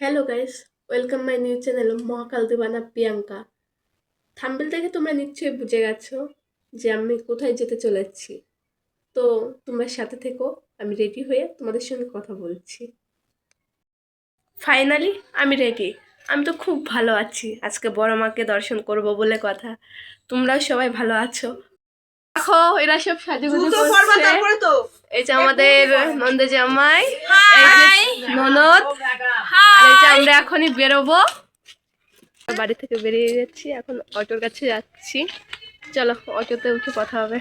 Hello guys welcome my new channel Mahakal দেবানা Priyanka থাম্বেল থেকে তোমরা নিশ্চয়ই বুঝে গেছো যে আমি কোথায় যেতে চলেছি। তো তোমরা সাথে থেকো, আমি রেডি হয়ে তোমাদের সঙ্গে কথা বলছি। ফাইনালি আমি রেডি আমি তো খুব ভালো আছি। আজকে বড় মাকে দর্শন করব বলে কথা। তোমরাও সবাই ভালো আছো? দেখো এরা সব সাজুগুজু করছে। এই যে আমাদের নন্দে জামাই এই যে ননদ আর এই যে আমরা এখনই বেরোবো। বাড়ি থেকে বেরিয়ে যাচ্ছি এখন অটোর কাছে যাচ্ছি। চলো অটোতে উঠে কথা হবে।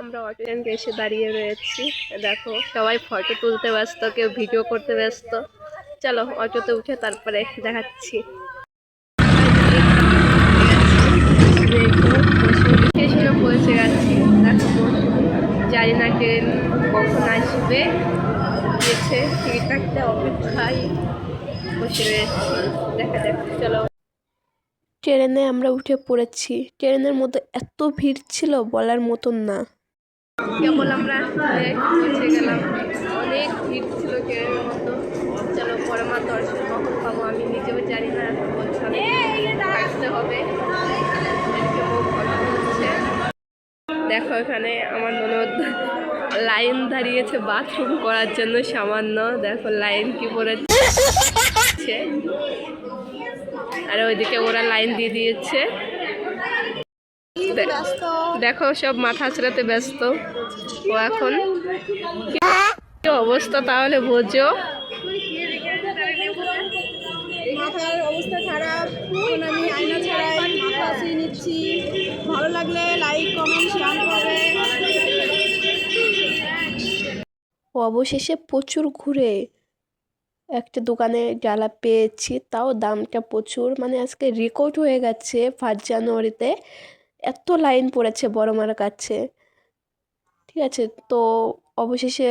আমরা অটো স্ট্যান্ডে এসে দাঁড়িয়ে রয়েছি। দেখো সবাই ফটো তুলতে ব্যস্ত কেউ ভিডিও করতে ব্যস্ত। চলো অটোতে উঠে তারপরে দেখাচ্ছি স্টেশনে পৌঁছে গেছি দেখো জানি না ট্রেন কখন আসবে। গেছে টিকিট কাটতে অপেক্ষায় বসে রয়েছি। দেখা যাক চলো। ট্রেনে আমরা উঠে পড়েছি। ট্রেনের মধ্যে এত ভিড় ছিল বলার মতন না। কেবল আমরা পৌঁছে গেলাম। অনেক ভিড় ছিল ট্রেনের মতো চলো পরমার দর্শন কখন পাবো আমি নিজেও জানি না। বলছি হবে। দেখো এখানে আমার ননদ লাইন দাঁড়িয়েছে বাথরুম করার জন্য সামান্য। দেখো লাইন কি পড়েছে। আর ওইদিকে ওরা লাইন দিয়ে দিয়েছে। দেখো সব মাথা ছেড়াতে ব্যস্ত। ও এখন কি অবস্থা তাহলে বোঝো। মাথার অবস্থা খারাপ আমি আয়না ছাড়াই মাথা নিচ্ছি। ভালো লাগলে লাইক কমেন্ট শেয়ার করবে। অবশেষে প্রচুর ঘুরে একটা দোকানে ডালা পেয়েছি, তাও দামটা প্রচুর। মানে আজকে রেকর্ড হয়ে গেছে ফার্স্ট জানুয়ারিতে এত লাইন পড়েছে বড় মার কাছে। ঠিক আছে, তো অবশেষে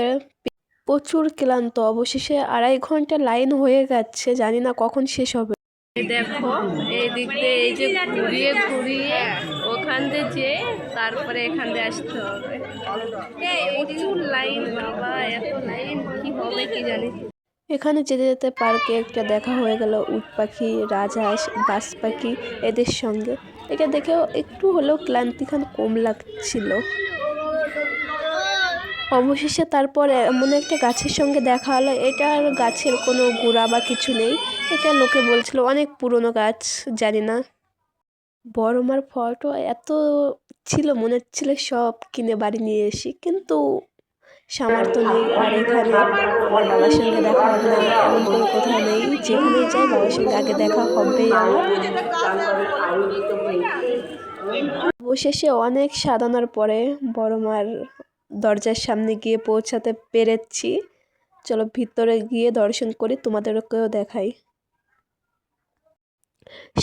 প্রচুর ক্লান্ত। অবশেষে আড়াই ঘণ্টা লাইন হয়ে গেছে, জানি না কখন শেষ হবে। দেখো এই দিক এই যে ঘুরিয়ে ঘুরিয়ে ওখান দিয়ে যে তারপরে এখান দিয়ে আসতে হবে। প্রচুর লাইন, বাবা, এত লাইন, কি হবে কি জানি। এখানে যেতে যেতে পার্কে একটা দেখা হয়ে গেল, উট পাখি, রাজহাঁস, বাস পাখি, এদের সঙ্গে। এটা দেখেও একটু হলেও ক্লান্তিখান কম লাগছিল। অবশেষে তারপরে এমন একটা গাছের সঙ্গে দেখা হলো। এটার গাছের কোনো গোড়া বা কিছু নেই। এটা লোকে বলছিল অনেক পুরনো গাছ, জানি না। বড় মার ফটো এত ছিল, মনে হচ্ছিল সব কিনে বাড়ি নিয়ে এসি, কিন্তু সামর্থ্য নেই। আর এখানে বাবার সঙ্গে দেখা হবে না, এমন কোনো কথা নেই। যেখানে যাই বাবার সঙ্গে আগে দেখা হবেই আমার। অবশেষে অনেক সাধনার পরে বড় মার দরজার সামনে গিয়ে পৌঁছাতে পেরেছি। চলো ভিতরে গিয়ে দর্শন করি, তোমাদেরকেও দেখাই।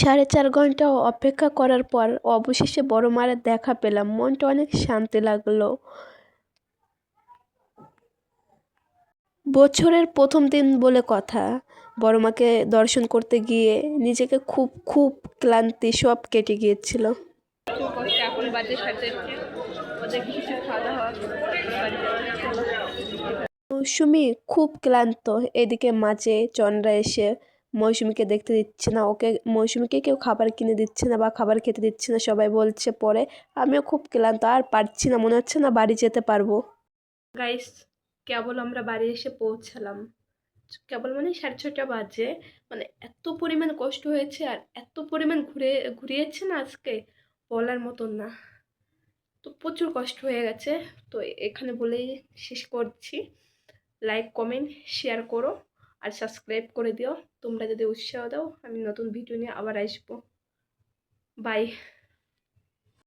সাড়ে চার ঘণ্টা অপেক্ষা করার পর অবশেষে বড় মার দেখা পেলাম। মনটা অনেক শান্তি লাগল। বছরের প্রথম দিন বলে কথা। বড় মাকে দর্শন করতে গিয়ে নিজেকে খুব খুব ক্লান্তি সব কেটে গিয়েছিল। সাথে মৌসুমি খুব ক্লান্ত। এদিকে মাঝে চন্দ্রা এসে মৌসুমিকে দেখতে দিচ্ছে না। ওকে মৌসুমিকে কেউ খাবার কিনে দিচ্ছে না বা খাবার খেতে দিচ্ছে না সবাই বলছে পরে আমিও খুব ক্লান্ত আর পারছি না মনে হচ্ছে না বাড়ি যেতে পারব। গাইস কেবল আমরা বাড়ি এসে পৌঁছালাম। কেবল মানে সাড়ে ছটা বাজে। মানে এত পরিমাণ কষ্ট হয়েছে আর এত পরিমাণ ঘুরে ঘুরিয়েছে না আজকে? বলার মতন না। তো প্রচুর কষ্ট হয়ে গেছে। তো এখানে বলেই শেষ করছি। লাইক কমেন্ট শেয়ার করো আর সাবস্ক্রাইব করে দিও। তোমরা যদি উৎসাহ দাও, আমি নতুন ভিডিও নিয়ে আবার আসব। বাই